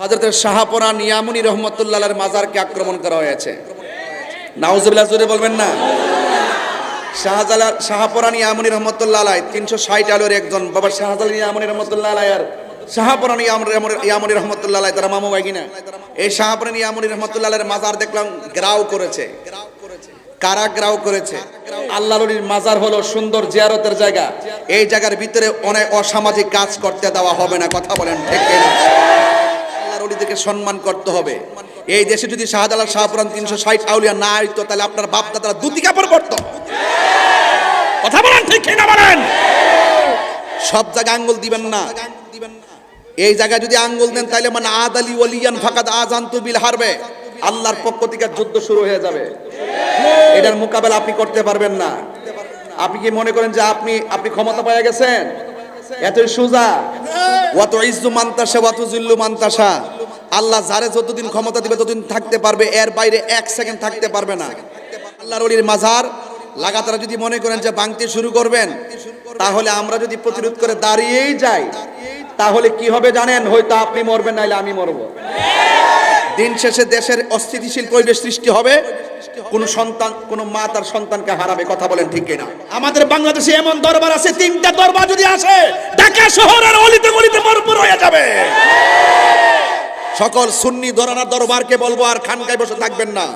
হজরত শাহপরা নিয়ামুনি রহমতুল্লাহের মাজারকে আক্রমণ করা হয়েছে। নাউজুবিল্লাহ, জোরে বলবেন না? শাহজালা শাহপরা নিয়ামুনি রহমতুল্লাহ আলাই তিনশো ষাট আলোর একজন বাবা শাহজালাল নিয়ামুনি রহমতুল্লাহ আলাই আর শাহপরা ইয়ামুনি রহমতুল্লাহ আলাই তারা মামু ভাই কিনা? এই শাহপরা নিয়ামুনি রহমতুল্লাহ আলাইয়ের মাজার দেখলাম গ্রাও করেছে। কারা গ্রাও করেছে? আল্লাহ নবীর মাজার হলো সুন্দর জিয়ারতের জায়গা। এই জায়গার ভিতরে অনেক অসামাজিক কাজ করতে দেওয়া হবে না, কথা বলেন ঠিক অলিদেরকে সম্মান করতে হবে। এই দেশে যদি শাহজালাল শাহপুরান তিনশো ষাট আউলিয়া না আইতো তাহলে আপনার বাপ দাদারা দুটি কাপড় পরতো। কথা বলেন ঠিক কিনা বলেন? সব জায়গায় আঙ্গুল দিবেন না। এই জায়গায় যদি আঙ্গুল দেন, তাহলে মানে আদ আলী ওলিয়ান ফাকাদ আজান্তু বিল হারবে। আল্লাহর পক্ষ থেকে যুদ্ধ শুরু হয়ে যাবে। এটার মোকাবেলা আপনি করতে পারবেন না। আপনি কি মনে করেন যে আপনি আপনি ক্ষমতা পেয়ে গেছেন? এতই সুজা। ওয়াত ইজ্জু মান্তাসা ওয়াত জিল্লু মান্তাসা আল্লাহ যারে যতদিন ক্ষমতা দিবে, ততদিন থাকতে পারবে। এর বাইরে এক সেকেন্ড থাকতে পারবে না। আল্লাহর ওলির মাজার, লাগাতার যদি মনে করেন যে ভাঙতে শুরু করবেন, তাহলে আমরা যদি প্রতিরোধ করে দাঁড়িয়েই যাই, তাহলে কি হবে জানেন? হয়তো আপনি মরবেন, নাইলে আমি মরবো। দিন শেষে দেশের অস্থিতিশীল পরিবেশ সৃষ্টি হবে। কোন সন্তান, কোন মা তার সন্তানকে হারাবে, কথা বলেন ঠিক কিনা। আমাদের বাংলাদেশে এমন দরবার আছে, তিনটা দরবার যদি আসে, ঢাকা শহরের অলিতে গলিতে ভরপুর হয়ে যাবে। সকল সুন্নি ধরানার দরবারকে বলব আর খানকায় বসে থাকবেন না।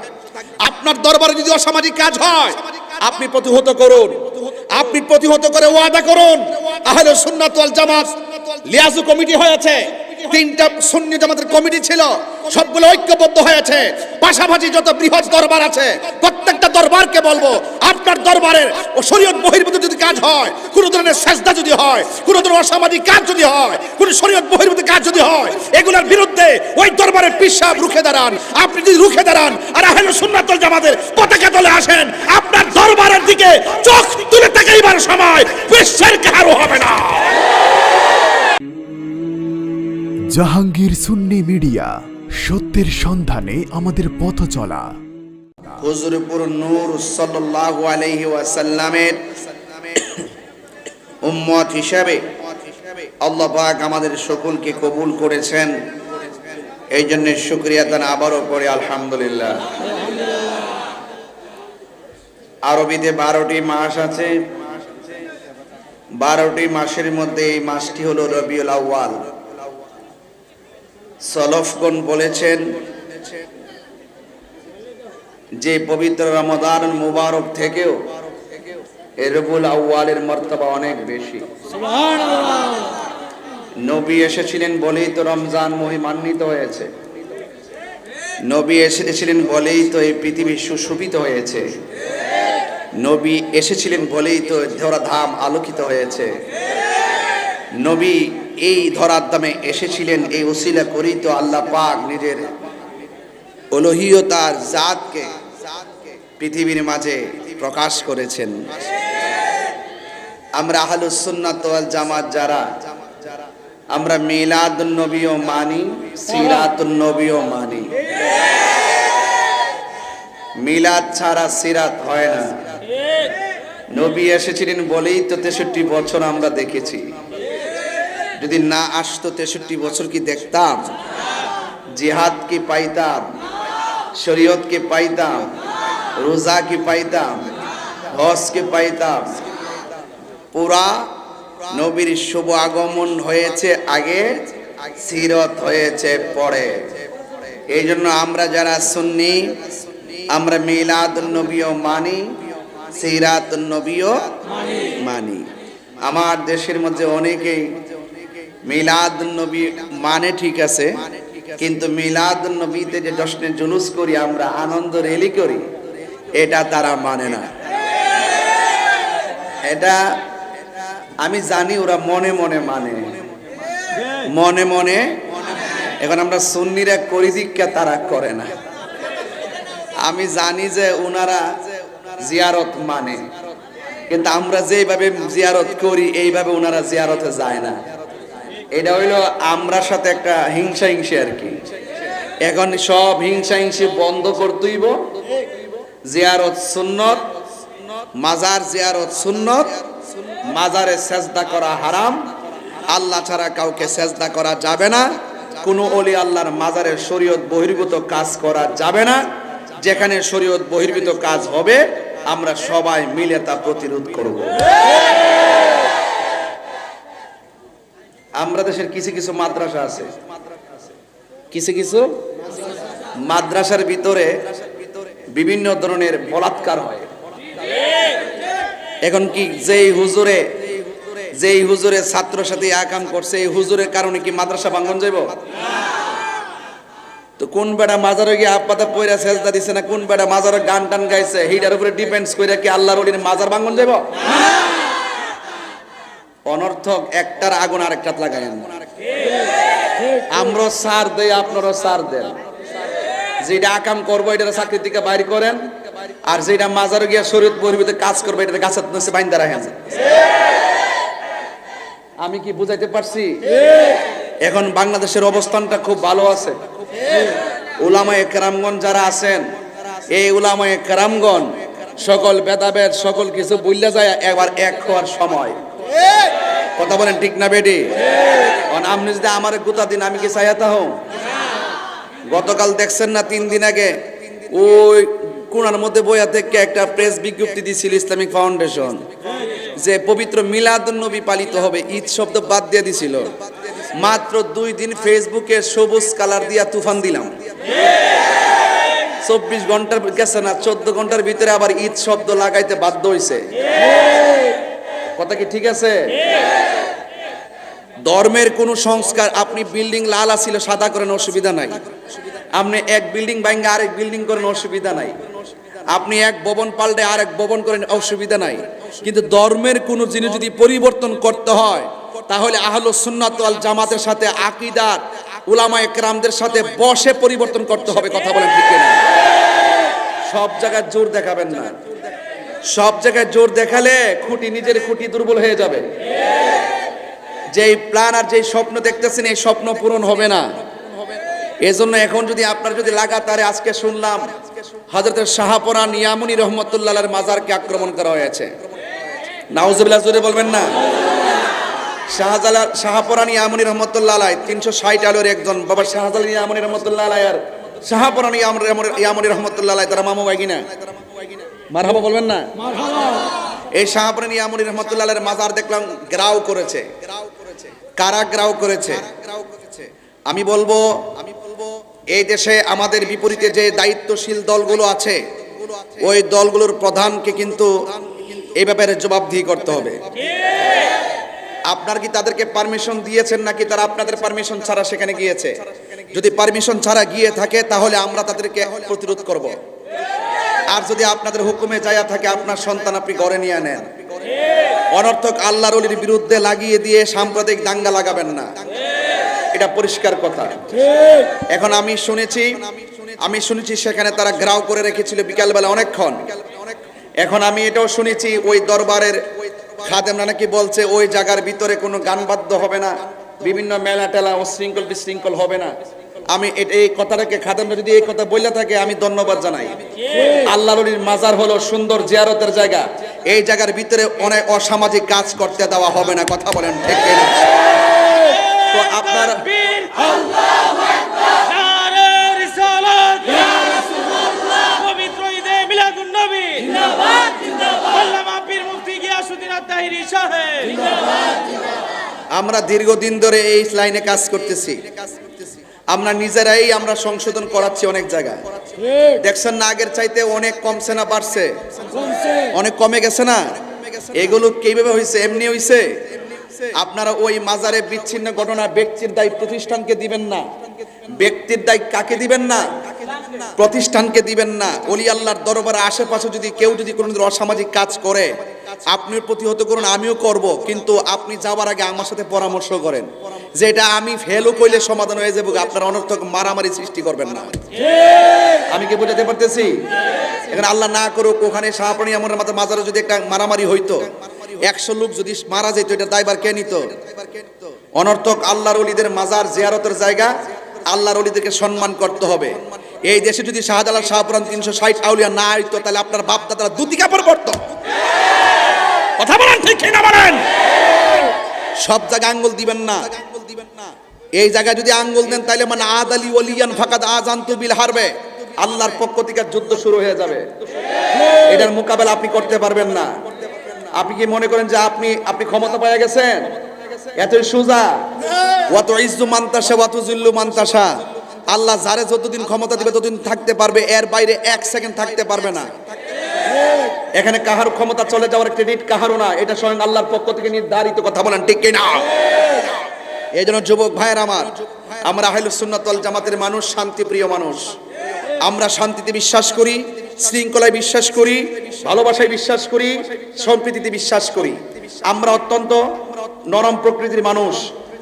আপনার দরবারে যদি অসামাজিক কাজ হয়, আপনি প্রতিহত করুন। আপনি প্রতিহত করে ওয়াদা করুন। আহলে সুন্নাত ওয়াল জামাত লিয়াজু কমিটি হয়েছে। তিনটা সুন্নি জামাতের কমিটি ছিল, সবগুলো ঐক্যবদ্ধ হয়েছে। পাশাপাশি যত বৃহৎ দরবার আছে, প্রত্যেকটা দরবারকে বলব, আপনার দরবারের শরীয়ত বহির্ভূত যদি কাজ হয়, কোনো ধরনের সেজদা যদি হয়, কোনো ধরনের অসামাজিক কাজ যদি হয়, কোনো শরীয়ত বহির্ভূত কাজ যদি হয়, এগুলোর বিরুদ্ধে ওই দরবারের পিসাব রুখে দাঁড়ান। আপনি যদি রুখে দাঁড়ান আর আহেল সুন্নাতল জামাতের পতাকা তলে আসেন, আপনার দরবারের দিকে চোখ তুলে তাকাইবার সময় বিশ্বের কারও হবে না। জাহাঙ্গীর সুন্নি মিডিয়া, সত্যের সন্ধানে আমাদের পথ চলা। হুজুরপুর নূর সাল্লাল্লাহু আলাইহি ওয়াসাল্লামের উম্মত হিসাবে আল্লাহ পাক আমাদের সকলকে কবুল করেছেন। এই জন্য শুক্রিয়া দান আবারও করে, আলহামদুলিল্লাহ। আরবিতে বারোটি মাস আছে। বারোটি মাসের মধ্যে এই মাসটি হলো রবিউল আউয়াল। সলফগণ বলেছেন যে পবিত্র রমদান মুবারক থেকেও এ রবুল আউয়ালের মর্তবা অনেক বেশি। নবী এসেছিলেন বলেই তো রমজান মহিমান্বিত হয়েছে। নবী এসেছিলেন বলেই তো এই পৃথিবী সুশোভিত হয়েছে। নবী এসেছিলেন বলেই তো ধরা ধাম আলোকিত হয়েছে। নবী এই ধরার দামে এসেছিলেন, এই ওসিলা করেই তো আল্লাহ পাক নিজের অলহীয়তার জাতকে পৃথিবীর মাঝে প্রকাশ করেছেন। আমরা আহলুস সুন্নাত জামাত যারা, আমরা মিলাদ নবীও মানি সিরাত নবীও মানি। মিলাদ ছাড়া সিরাত হয় না। নবী এসেছিলেন বলেই তো তেষট্টি বছর আমরা দেখেছি। যদি না আসতো তেষট্টি বছর কি দেখতাম? জিহাদ কি পাইতাম? শরীয়ত কি পাইতাম? রোজা কি পাইতাম? হজ কি পাইতাম? পুরা নবীর শুভ আগমন হয়েছে আগে, সিরত হয়েছে পরে। এই জন্য আমরা যারা সুন্নি, আমরা মিলাদ নবীও মানি সিরাত নবীও মানি। আমার দেশের মধ্যে অনেকেই মিলাদ নবী মানে ঠিক আছে, কিন্তু মিলাদ নবীতে যে জশ্নে জুলুস করি, আমরা আনন্দ রেলি করি, এটা তারা মানে না। এটা আমি জানি ওরা মনে মনে মানে। মনে মনে, এখন আমরা সুন্নিরা করি দীক্ষা তারা করে না। আমি জানি যে ওনারা জিয়ারত মানে কিন্তু আমরা যেভাবে জিয়ারত করি, এইভাবে ওনারা জিয়ারতে যায় না। এটা হইল আমরার সাথে একটা হিংসা হিংসি আর কি। এখন সব হিংসা হিংসি বন্ধ করতেইব জিয়ারত সুন্নত, মাজার জিয়ারত সুন্নত, মাজারে সেজদা করা হারাম। আল্লাহ ছাড়া কাউকে সেজদা করা যাবে না। কোনো অলি আল্লাহর মাজারে শরীয়ত বহির্ভূত কাজ করা যাবে না। যেখানে শরীয়ত বহির্ভূত কাজ হবে, আমরা সবাই মিলে তা প্রতিরোধ করব। আমরা দেশের কিছু কিছু মাদ্রাসা আছে। কিছু কিছু মাদ্রাসার ভিতরে বিভিন্ন ধরনের বলাৎকার হয়। এখন কি যেই হুজুরে যেই হুজুরে ছাত্র সাথে আকাম করছে, এই হুজুরের কারণে কি মাদ্রাসা ভাঙ্গন যাইব? তো কোন বেড়া মাজারে গিয়ে আপাতা পয়রা সেজদা দিছে না কোন বেড়া মাজারে গান টান গাইছে হিটার উপরে ডিপেন্ডস করে কি আল্লাহর ওলির মাজার ভাঙ্গন যাইব? অনর্থক একটার আগুন আরেকটাত লাগাইন আমরা সার দেই, আপনারও সার দেন। যেটা আকাম করব এটা চাকরি থেকে বাইর করেন। আর যেটা মাজারে গিয়া শরীর পরিমিত কাজ করব এটা গাছের নিচে বাইন্দা রাখেন। আমি কি বুঝাইতে পারছি? এখন বাংলাদেশের অবস্থানটা খুব ভালো আছে। উলামায়ে কেরামগণ যারা আছেন, এই উলামায়ে কেরামগণ সকল বেদাবেদ সকল কিছু বুঝলে যায়, একবার এক হওয়ার সময়। কথা বলেন ঠিক না বেডি আপনি যদি আমার গোটা দিন, আমি কি চাইয়াতা হও গতকাল দেখছেন না তিন দিন আগে? ওই কোনার মধ্যে বইয়া থেকে একটা প্রেস বিজ্ঞপ্তি দিয়েছিল ইসলামিক ফাউন্ডেশন যে পবিত্র মিলাদ নবী পালিত হবে, ঈদ শব্দ বাদ দিয়ে দিছিল। মাত্র দুই দিন ফেসবুকে সবুজ কালার দিয়া তুফান দিলাম। চব্বিশ ঘণ্টার গেছে না, চোদ্দ ঘণ্টার ভিতরে আবার ঈদ শব্দ লাগাইতে বাধ্য হইছে। কথা কি ঠিক আছে? ধর্মের কোন সংস্কার, আপনি বিল্ডিং লাল আসিল সাদা করেন, অসুবিধা নাই। আপনি এক বিল্ডিং ভাঙ্গে, আরেক বিল্ডিং করেন, অসুবিধা নাই। আপনি এক ভবন পাল্টে, আরেক ভবন করেন, অসুবিধা নাই। কিন্তু ধর্মের কোন জিনিস যদি পরিবর্তন করতে হয়, তাহলে আহল সুন্নাত জামাতের সাথে, আকিদার উলামা একরামদের সাথে বসে পরিবর্তন করতে হবে, কথা বলেন ঠিক সব জায়গায় জোর দেখাবেন না। সব জায়গায় জোর দেখালে খুঁটি নিজের খুঁটি দুর্বল হয়ে যাবে। যেই প্ল্যান আর যেই স্বপ্ন দেখতেছেন, এই স্বপ্ন পূরণ হবে না। এজন্য এখন যদি আপনার যদি লাগাতারে আজকে শুনলাম হজরত শাহপরা নিয়ামুনি রহমতুল্লাহর মাজারকে আক্রমণ করা হয়েছে। নাউজুবিল্লাহ, জোরে বলবেন না? শাহজালাল, শাহপরা নিয়ামুনি রহমতুল্লাহ আলাই তিনশো ষাট আলোর একজন বাবা শাহজালাল নিয়ামুনি রহমতুল্লাহ আলাই আর শাহপরা নিয়ামুনি ইয়ামুনি রহমতুল্লাহ আলাই তারা মামু ভাই কিনা? মারহাবা বলবেন না? এই শাহপুরে নিয়ামুনি রহমতুল্লাহের মাজার দেখলাম গ্রাও করেছে। কারা গ্রাও করেছে? আমি বলব আমি বলব এই দেশে আমাদের বিপরীতে যে দায়িত্বশীল দলগুলো আছে ওই দলগুলোর প্রধানকে কিন্তু এই ব্যাপারে জবাবদিহি করতে হবে। আপনার কি তাদেরকে পারমিশন দিয়েছেন নাকি তারা আপনাদের পারমিশন ছাড়া সেখানে গিয়েছে? যদি পারমিশন ছাড়া গিয়ে থাকে তাহলে আমরা তাদেরকে প্রতিরোধ করব। আর যদি আপনাদের হুকুমে যায়া থাকে, আপনার সন্তান আপনি ঘরে নিয়ে নেন। অনর্থক আল্লাহর অলির বিরুদ্ধে লাগিয়ে দিয়ে সাম্প্রদায়িক দাঙ্গা লাগাবেন না। এটা পরিষ্কার কথা। এখন আমি শুনেছি আমি শুনেছি সেখানে তারা গ্রাও করে রেখেছিল বিকালবেলা অনেকক্ষণ। এখন আমি এটাও শুনেছি, ওই দরবারের খাদেমরা নাকি বলছে, ওই জায়গার ভিতরে কোনো গান বাদ্য হবে না, বিভিন্ন মেলা টেলা ও শৃঙ্খল বিশৃঙ্খল হবে না। আমি এই কথাটাকে খাদেমরা যদি এই কথা বললে থাকে, আমি ধন্যবাদ জানাই। আল্লাহর অলির মাজার হলো সুন্দর জিয়ারতের জায়গা। এই জায়গার ভিতরে অনেক অসামাজিক কাজ করতে দেওয়া হবে না, কথা বলেন ঠিক? তো আপনার আমরা দীর্ঘদিন ধরে এই লাইনে কাজ করতেছি। আমরা নিজেরাই আমরা সংশোধন করাচ্ছি অনেক জায়গায়। দেখছেন না আগের চাইতে অনেক কমছে। না? বাড়ছে অনেক কমে গেছে না। এগুলো কীভাবে হয়েছে? এমনি হয়েছে? আপনারা ওই মাজারে বিচ্ছিন্ন ঘটনা ব্যক্তির দায় প্রতিষ্ঠানকে দিবেন না। ব্যক্তির দায় কাকে দিবেন না? প্রতিষ্ঠানকে দিবেন না। অলি আল্লাহর দরবারে আশেপাশে যদি কেউ যদি কোনো অসামাজিক কাজ করে আপনি প্রতিহত করুন, আমিও করব। কিন্তু আপনি যাওয়ার আগে আমার সাথে পরামর্শ করেন। যে এটা আমি ফেলও কইলে সমাধান হয়ে যাবে, আপনার অনর্থক মারামারি সৃষ্টি করবেন না। আমি কি বোঝাতে পারতেছি? এখানে আল্লাহ না করুক, ওখানে শাহপানি আমার মাথা মাজারে যদি একটা মারামারি হইতো একশো লোক যদি মারা যেত, এটা দায়বার কে নিত? অনর্থক আল্লাহর অলিদের মাজার জিয়ারতের জায়গা, আল্লাহর অলিদেরকে সম্মান করতে হবে। এই দেশে যদি শাহজালাল শাহপুরান তিনশো ষাট আউলিয়া না আইতো, তাহলে আপনার বাপ দাদারা দুটি কাপড় পরতো। কথা বলেন ঠিক বলেন? সব জায়গায় আঙ্গুল দিবেন না। এই জায়গায় যদি আঙ্গুল দেন তাইলে মানে আদ আলী ওলিয়ান ফাকাদ আজান্তু বিল হারবে। আল্লাহর পক্ষ থেকে যুদ্ধ শুরু হয়ে যাবে। এটার মোকাবেলা আপনি করতে পারবেন না। আপনি কি মনে করেন যে আপনি আপনি ক্ষমতা পেয়ে গেছেন? এতই সুজা। অত ইজ্জু মান্তাসা অত জুল্লু মান্তাসা আল্লাহ যারে যতদিন ক্ষমতা দিবে, ততদিন থাকতে পারবে। এর বাইরে এক সেকেন্ড থাকতে পারবে না। এখানে কাহার ক্ষমতা চলে যাওয়ার ক্রেডিট কাহারও না। এটা স্বয়ং আল্লাহর পক্ষ থেকে নির্ধারিত কথা বলেন, ঠিক না এই জন্য যুবক ভাইয়ের আমার, আমরা আহলুস সুন্নাতল জামাতের মানুষ, শান্তিপ্রিয় মানুষ। আমরা শান্তিতে বিশ্বাস করি। শৃঙ্খলায় বিশ্বাস করি, ভালোবাসায় বিশ্বাস করি, সম্প্রীতিতে বিশ্বাস করি। আমরা অত্যন্ত নরম প্রকৃতির মানুষ,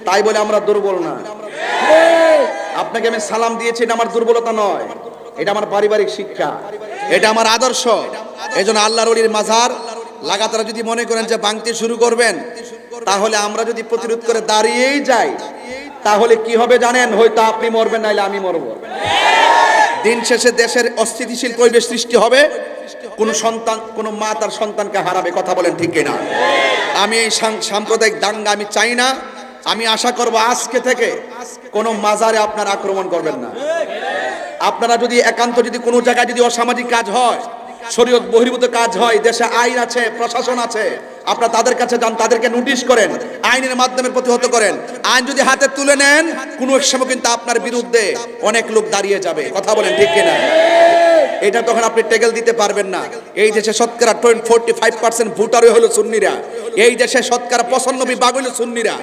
তাই বলে আমরা দুর্বল না। আপনাকে আমি সালাম দিয়েছি, এটা আমার দুর্বলতা নয়, এটা আমার পারিবারিক শিক্ষা, এটা আমার আদর্শ। এই জন্য আল্লাহর অলির মাজার লাগাতার যদি মনে করেন যে ভাঙতে শুরু করবেন, তাহলে আমরা যদি প্রতিরোধ করে দাঁড়িয়েই যাই, তাহলে কি হবে জানেন? হয়তো আপনি মরবেন, নাইলে আমি মরব। দিন শেষে দেশের অস্থিতিশীল পরিবেশ সৃষ্টি হবে। কোন সন্তান, কোন মা তার সন্তানকে হারাবে, কথা বলেন ঠিক না আমি এই সাম্প্রদায়িক দাঙ্গা আমি চাই না। আমি আশা করব আজকে থেকে কোন মাজারে আপনারা আক্রমণ করবেন না। আপনারা যদি একান্ত যদি কোনো জায়গায় যদি অসামাজিক কাজ হয়, শরীয়ত বহির্ভূত কাজ হয়, দেশে আইন আছে, প্রশাসন আছে আপনারা তাদের কাছে যান, তাদেরকে নোটিশ করেন, আইনের মাধ্যমে প্রতিহত করেন। আইন যদি হাতে তুলে নেন, কোনো এক সময় কিন্তু আপনার বিরুদ্ধে অনেক লোক দাঁড়িয়ে যাবে। কথা বলেন ঠিক কিনা? এটা তখন আপনি টেকেল দিতে পারবেন না। এই দেশে শতকরা টোয়েন্টি ফোরটি ফাইভ পার্সেন্ট ভোটারই হলো সুন্নিরা। এই দেশে শতকরা পঁচানব্বই ভাগ হলো সুন্নিরা।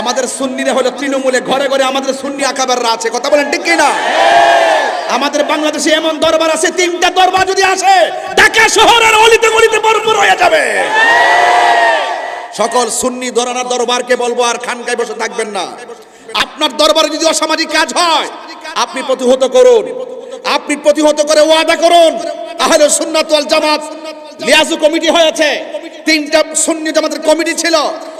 আমাদের সুন্নিরা হলো তৃণমূলে, ঘরে ঘরে আমাদের সুন্নি আকাবাররা আছে। কথা বলেন ঠিক কিনা? আমাদের বাংলাদেশে এমন দরবার আছে, তিনটা দরবার যদি আসে, ঢাকা শহরের অলিতে গলিতে ভরপুর হয়ে যাবে। সকল সুন্নি দরানার দরবারকে বলব আর খানকায় বসে থাকবেন না। আপনার দরবারে যদি অসামাজিক কাজ হয়, আপনি প্রতিহত করুন। আপনি প্রতিহত করে ওয়াদা করুন। তাহলে সুন্নাত জামাত, লিয়াজু কমিটি হয়েছে। তিনটা সুন্নি জামাতের কমিটি ছিল।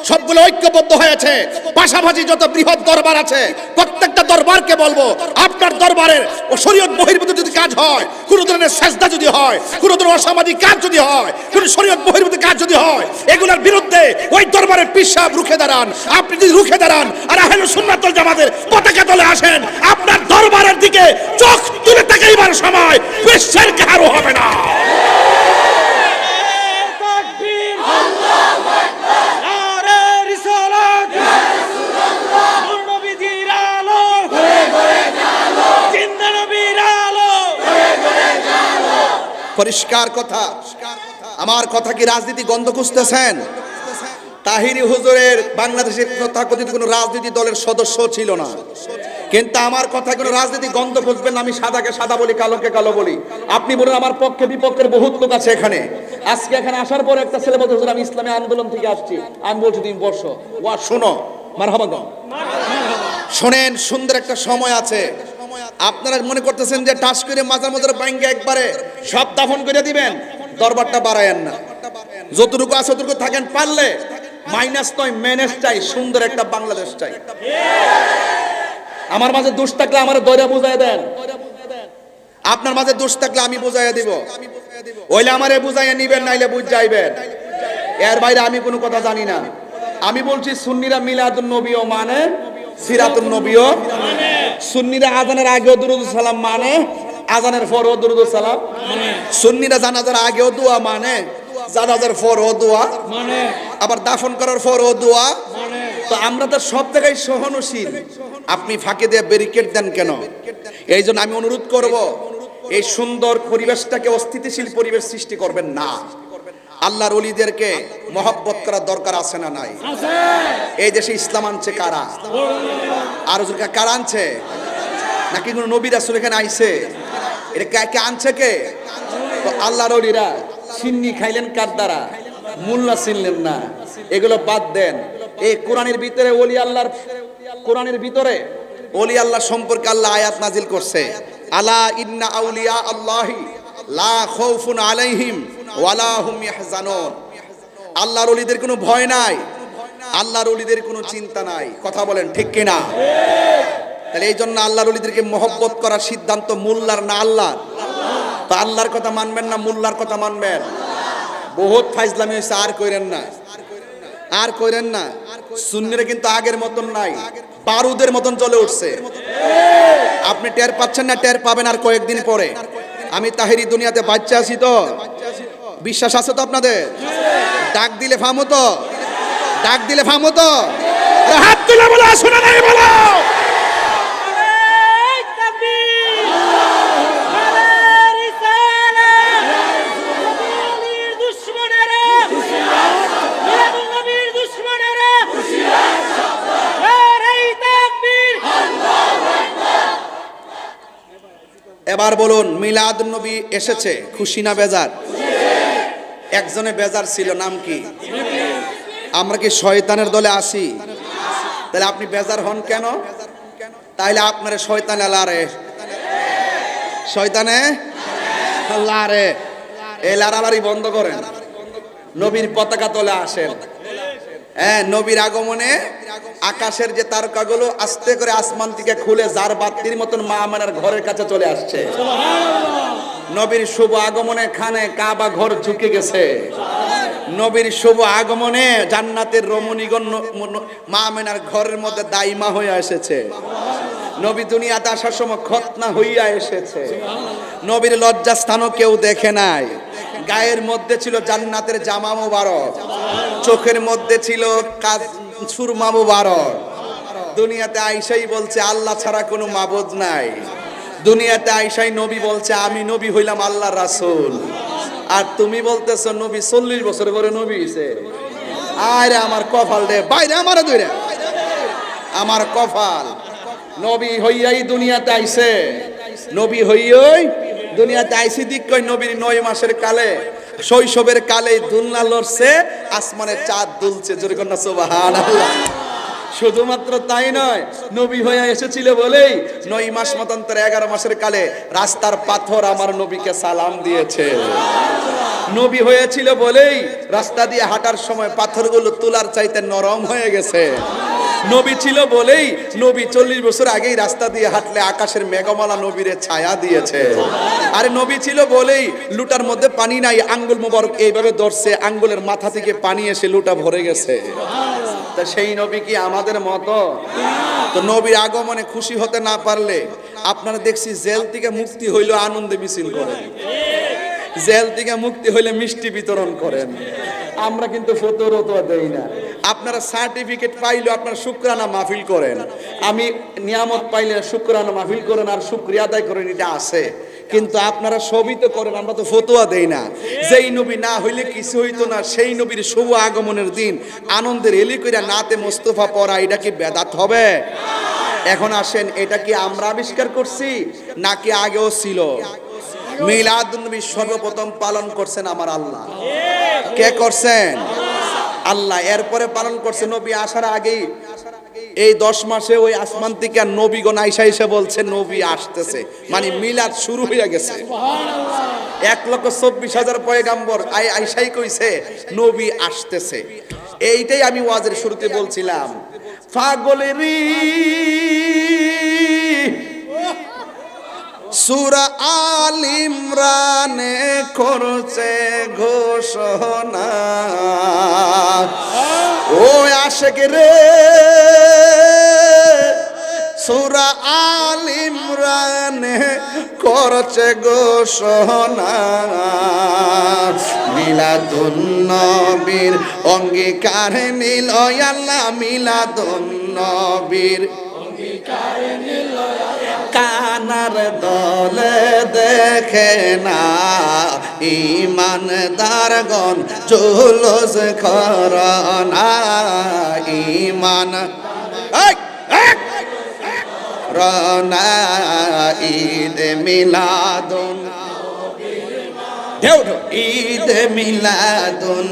সবগুলো ঐক্যবদ্ধ হয়েছে। পাশাপাশি যত বৃহৎ দরবার আছে, প্রত্যেকটা দরবারকে বলব, আপনার দরবারের শরীয়ত বহির্ভূত যদি কাজ হয়, কোনো ধরনের সেজদা যদি হয়, কোনো ধরনের অসামাজিক কাজ যদি হয়, কোনো শরীয়ত বহির্ভূত কাজ যদি হয়, এগুলোর বিরুদ্ধে ওই দরবারের পিসাব রুখে দাঁড়ান। আপনি যদি রুখে দাঁড়ান, আর আহলে সুন্নাতুল জামাতের পতাকা তলে আসেন, আপনার দরবারের দিকে চোখ তুলে তাকাইবার সময় বিশ্বের কারও হবে না তাকবীর নারে রিসালাত নূর নবীজির আলো জিন্দা নবীর আলো পরিষ্কার কথা। আমার কথা কি রাজনীতি গন্ধ খুঁজতেছেন? তাহিরি হুজুরের বাংলাদেশের তথাকথিত কোনো রাজনীতি দলের সদস্য ছিল না। কিন্তু আমার কথা কোনো রাজনীতি গন্ধ খুঁজবেন আমি সাদাকে সাদা বলি, কালোকে কালো বলি। আপনি বলুন, আমার পক্ষে বিপক্ষের বহুত লোক আছে এখানে। আজকে এখানে আসার পর একটা ছেলে বলতে আমি ইসলামী আন্দোলন থেকে আসছি। আমি বলছি, তুমি বর্ষ ওয়া শোনো। মারহাবা শোনেন, সুন্দর একটা সময় আছে। আপনারা মনে করতেছেন যে টাস করে মাজার মধ্যে ব্যাংকে একবারে, সব দাফন করে দিবেন? দরবারটা বাড়ায়েন না। যতটুকু আছে ততটুকু থাকেন, পারলে মাইনাস নয় ম্যানেজ চাই, সুন্দর একটা বাংলাদেশ চাই। আমার মাঝে দোষ থাকলে আমার দৈরা বুঝাই দেন। আপনার মাঝে দোষ থাকলে আমি বুঝাইয়া দিব। ওইলে আমারে বুঝাইয়া নিবেন, নাইলে বুঝ যাইবেন। এর বাইরে আমি কোনো কথা জানি না। আমি বলছি সুন্নিরা মিলাদুন ও মানে সিরাতুন নবীও। সুন্নিরা আজানের আগেও দুরুদ সালাম মানে আজানের পরও দুরুদ সালাম সুন্নিরা জানাজার আগেও দোয়া মানে জানাজার পরও দোয়া মানে। আবার দাফন করার পরও দোয়া তো আমরা তো সব জায়গায় সহনশীল। আপনি ফাঁকে দিয়ে ব্যারিকেড দেন কেন? এই জন্য আমি অনুরোধ করব, এই সুন্দর পরিবেশটাকে অস্থিতিশীল পরিবেশ সৃষ্টি করবেন না। আল্লাহর অলিদেরকে মহব্বত করার দরকার আছে না নাই? এই দেশে ইসলাম আনছে কারা? আর কারা আনছে? নাকি কোনো নবী রাসূল এখানে আইছে? এটা কে কে আনছে কে? তো আল্লাহর অলিরা সিন্নি খাইলেন কার দ্বারা? মুল্লা চিনলেন না। এগুলো বাদ দেন। এই কোরআনের ভিতরে ওলি আল্লাহর কোরআনের ভিতরে ওলি আল্লাহ সম্পর্কে আল্লাহ আয়াত নাজিল করছে। আলা ইন্না আউলিয়া আল্লাহি। লা খাউফুন আলাইহিম ওয়ালা হুম ইয়াহজানুন। আল্লাহর ওলিদের কোনো ভয় নাই। আল্লাহর ওলিদের কোনো চিন্তা নাই। কথা বলেন, ঠিক কিনা? তাহলে এই জন্য আল্লাহর ওলিদেরকে মহব্বত করার সিদ্ধান্ত মোল্লার না আল্লাহর? তো আল্লাহর কথা মানবেন না মোল্লার কথা মানবেন? বহুত ফাইজলামি হয়েছে, আর কইরেন না। আর কইরেন না। সুন্নিরা কিন্তু আগের মতন নাই। বারুদের মতন চলে উঠছে। আপনি টের পাচ্ছেন না, টের পাবেন আর কয়েকদিন পরে। আমি তাহেরি দুনিয়াতে বাচ্চা আছি তো। বিশ্বাস আছে তো আপনাদের? ডাক দিলে ফামো তো। ডাক দিলে ফামো তো। হাত তুলে বলো শোনা নাই বলো। এবার বলুন, মিলাদ নবী এসেছে, খুশি না বেজার? একজনে বেজার ছিল, নাম কি? আমরা কি শয়তানের দলে আসি? তাহলে আপনি বেজার হন কেন? তাইলে আপনার শয়তানে লারে। শয়তানে লারে। এই লারালারি বন্ধ করেন। নবীর পতাকা তোলে আসেন। হ্যাঁ নবীর আগমনে আকাশের যে তারকাগুলো আস্তে করে আসমান থেকে খুলে যার বাতির মতন মা আমানের ঘরের কাছে চলে আসছে। নবীর শুভ আগমনে খানে কাবা ঘর ঝুঁকে গেছে। নবীর শুভ আগমনে জান্নাতের রমণীগণ মা আমেনার ঘরের মধ্যে দাইমা হয়ে এসেছে। নবী দুনিয়াতে আসার সময় খতনা হইয়া এসেছে। নবীর লজ্জাস্থানও কেউ দেখে নাই। গায়ের মধ্যে ছিল জান্নাতের জামা মোবারক। চোখের মধ্যে ছিল কাজ সুরমা মোবারক। দুনিয়াতে আইসাই বলছে, আল্লাহ ছাড়া কোনো মাবুদ নাই। দুনিয়াতে আইসাই নবী বলছে, আমি নবী হইলাম আল্লাহ রাসূল। আর তুমি বলতেছ, নবী চল্লিশ বছর পরে নবী হইছে। আরে আমার কপাল দে বাইরে আমার দূরে। আমার কপাল। নবী হইয়াই দুনিয়াতে আইছে। নবী হইয়াই দুনিয়াতে আইসি দিক কই নবীর নয় মাসের কালে। শৈশবের কালে দুলনা লড়ছে, আসমানের চাঁদ দুলছে, জোরে কন্যা সুবাহান শুধুমাত্র তাই নয়, নবী হয়ে এসেছিল বলেই নয় মাস মতান্তর এগারো মাসের কালে রাস্তার পাথর আমার নবীকে সালাম দিয়েছে। নবী হয়েছিল বলেই রাস্তা দিয়ে হাঁটার সময় পাথরগুলো তোলার চাইতে নরম হয়ে গেছে। নবী ছিল বলেই নবী চল্লিশ বছর আগেই রাস্তা দিয়ে হাঁটলে আকাশের মেঘমালা নবীরে ছায়া দিয়েছে। আরে নবী ছিল বলেই লুটার মধ্যে পানি নাই, আঙ্গুল মোবারক এইভাবে ধরছে আঙ্গুলের মাথা থেকে পানি এসে লুটা ভরে গেছে। তা সেই নবী কি আমাদের মতো? তো নবীর আগমনে খুশি হতে না পারলে আপনারা দেখছি জেল থেকে মুক্তি হইল আনন্দে মিছিল করেন। জেল থেকে মুক্তি হইলে মিষ্টি বিতরণ করেন। আমরা কিন্তু ফতর দেই না। আপনারা সার্টিফিকেট পাইলে আপনারা শুক্রানা মাহফিল করেন। আমি নিয়ামত পাইলে শুক্রানা মাহফিল করেন আর শুক্রিয়া আদায় করেন, এটা আছে। কিন্তু আপনারা সবই তো করেন, আমরা তো ফতোয়া দেই না। যেই নবী না হইলে কিছু হইতো না, সেই নবীর শুভ আগমনের দিন আনন্দের এলি কইরা নাতে মোস্তফা পড়া, এটা কি বেদাত হবে? এখন আসেন, এটা কি আমরা আবিষ্কার করছি, নাকি আগেও ছিল? মিলাদ নবী সর্বপ্রথম পালন করছেন আমার আল্লাহ। কে করছেন? আল্লাহ। এরপরে পালন করছে নবী আসার আগেই। এই দশ মাসে ওই আসমান থেকে নবীগণ আইসা এসে বলছে নবী আসতেছে। মানে মিলাদ শুরু হয়ে গেছে। এক লক্ষ চব্বিশ হাজার পয়গাম্বর আই আইসাই কইছে, নবী আসতেছে। এইটাই আমি ওয়াজের শুরুতে বলছিলাম। ফাগলেরি সুরা আল ইমরানে করছে ঘোষণা। ও আশেক রে, সুরা আল ইমরানে করছে ঘোষণা। মিলাদুন নবীর অঙ্গীকার নিল আল্লাহ মিলাদুন নবীর কানার দলে দেখে না। ইমানদারগণ জুলুস করনা ইমান এই, এই, রনা ঈদ মিলাদুন। ঢেউ ঈদ মিলাদুন।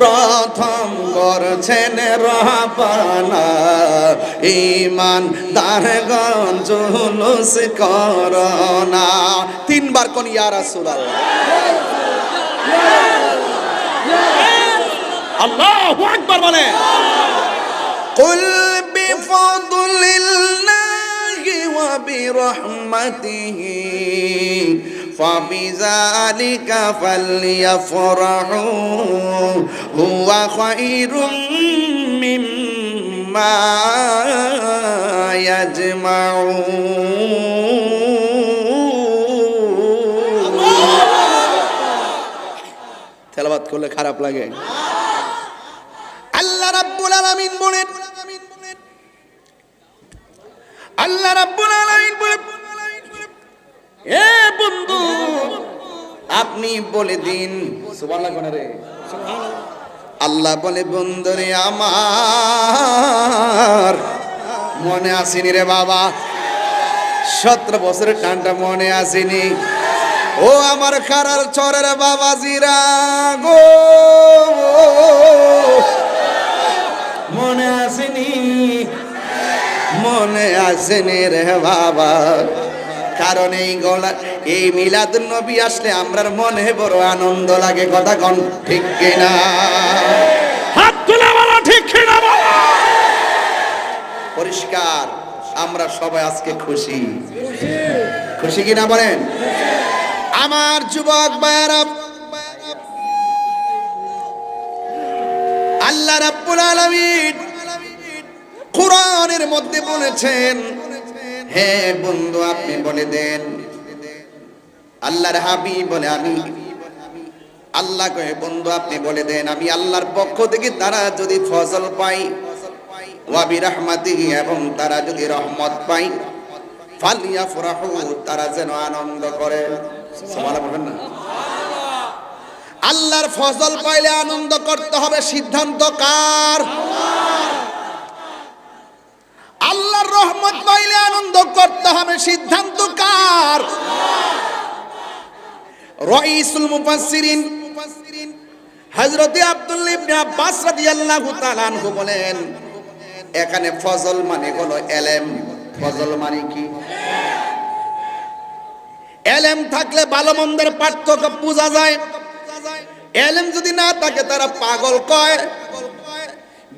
প্রথম করছেন রহাপানা ইমান তার গঞ্জুলুস করোনা। তিনবার কোন ইয়া রাসূল আল্লাহু আকবার বলে। কুল বিফাদুলিল্লাহি ওয়া বিরহমাতিহি। فبذلك فليفرحوا هو خير مما يجمعون তেলাবাত করলে খারাপ লাগে আপনি বলে দিন। আল্লাহ বলে বন্ধুরে আমার। মনে আসেনি রে বাবা। সতেরো বছরের টানটা মনে আসেনি। ও আমার খারার চরের বাবা জিরা গো। মনে আসেনি। মনে আসেনি রে বাবা। কারণ এই গলা এই মিলাদ নবী আসলে আমরার মনে বড় আনন্দ লাগে কথা কন ঠিক কিনা? হাত তুলে বলো ঠিক কিনা বলো? পরিষ্কার আমরা সবাই আজকে খুশি। খুশি কিনা বলেন? আমার যুবক ভাইয়ারা আল্লাহ রাব্বুল আলামিন কোরআনের মধ্যে বলেছেন হে বন্ধু, আপনি বলে দেন। আল্লাহর হাবি বলে আমি। আল্লাহ কয়ে, বন্ধু, আপনি বলে দেন, আমি আল্লাহর পক্ষ থেকে তারা যদি ফজল পাই ওয়াবি রাহমাতিহি এবং তারা যদি রহমত পাই ফালিয়া ফরাহু তারা যেন আনন্দ করে। সুবহানাল্লাহ বলবেন না? আল্লাহর ফজল পাইলে আনন্দ করতে হবে, সিদ্ধান্ত কার আল্লাহর রহমত পাইলে আনন্দ করতে হবে সিদ্ধান্ত কার রইসুল মুফাসসিরিন। হযরতে আব্দুল্লাহ ইবনে আব্বাস রাদিয়াল্লাহু তাআলা আনহু বলেন, এখানে ফজল মানে হলো এলেম। ফজল মানে কি? এলেম থাকলে ভালো মন্দের পার্থক্য বোঝা যায়। এলেম যদি না থাকে, তারা পাগল কয়।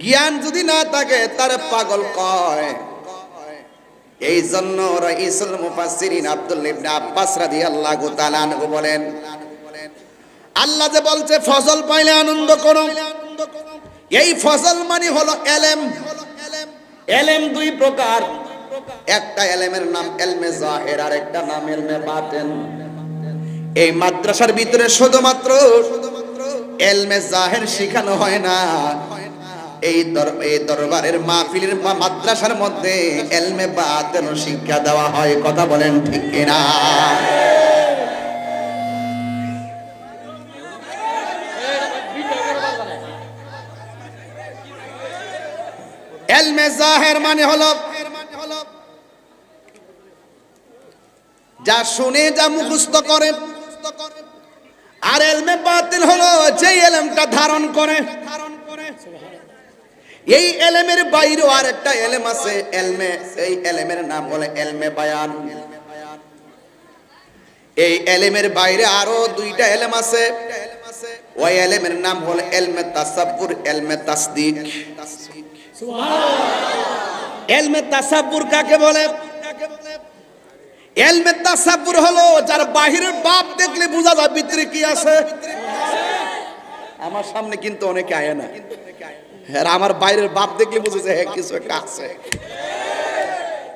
জ্ঞান যদি না থাকে, তারা পাগল কয়। এই জন্য রাইসুল মুফাসসিরিন আব্দুল্লাহ ইবনে আব্বাস রাদিয়াল্লাহু তাআলা আনহু বলেন, আল্লাহ যে বলছে, ফজল পাইলে আনন্দ করো। এই ফজল মানে হলো এলেম। এলেম দুই প্রকার। একটা এলেমের নাম এলমে জাহের আর একটা নাম এলমে বাতেন। এই মাদ্রাসার ভিতরে শুধুমাত্র এলমে জাহের শেখানো হয় না। এই এই দরবারের মাহফিলের মাদ্রাসার মধ্যে এলমে বাতেন শিক্ষা দেওয়া হয়, কথা বলেন ঠিক কিনা? এলমে মানে যা শুনে, যা মুখস্থ করে। আর এলমে বাতিল হলো যে এলেমটা ধারণ করে। এই এলেমের বাইরেও আর একটা এলেম আছে, এলমে, এই এলেমের নাম বলে এলমে বায়ান। এই এলেমের বাইরে আরও দুইটা এলেম আছে। ওই এলেমের নাম হলো এলমে তাসাব্বুর, এলমে তাসদিক। এলমে তাসাব্বুর কাকে বলে? এলমে তাসাব্বুর হলো যার বাহিরের বাপ দেখলে বোঝা যায় ভিতরে কি আছে। আমার সামনে কিন্তু অনেকে আয় না। আর আমার বাইরের বাপ দেখলে বুঝেছে হ্যাঁ কিছু একটা আছে।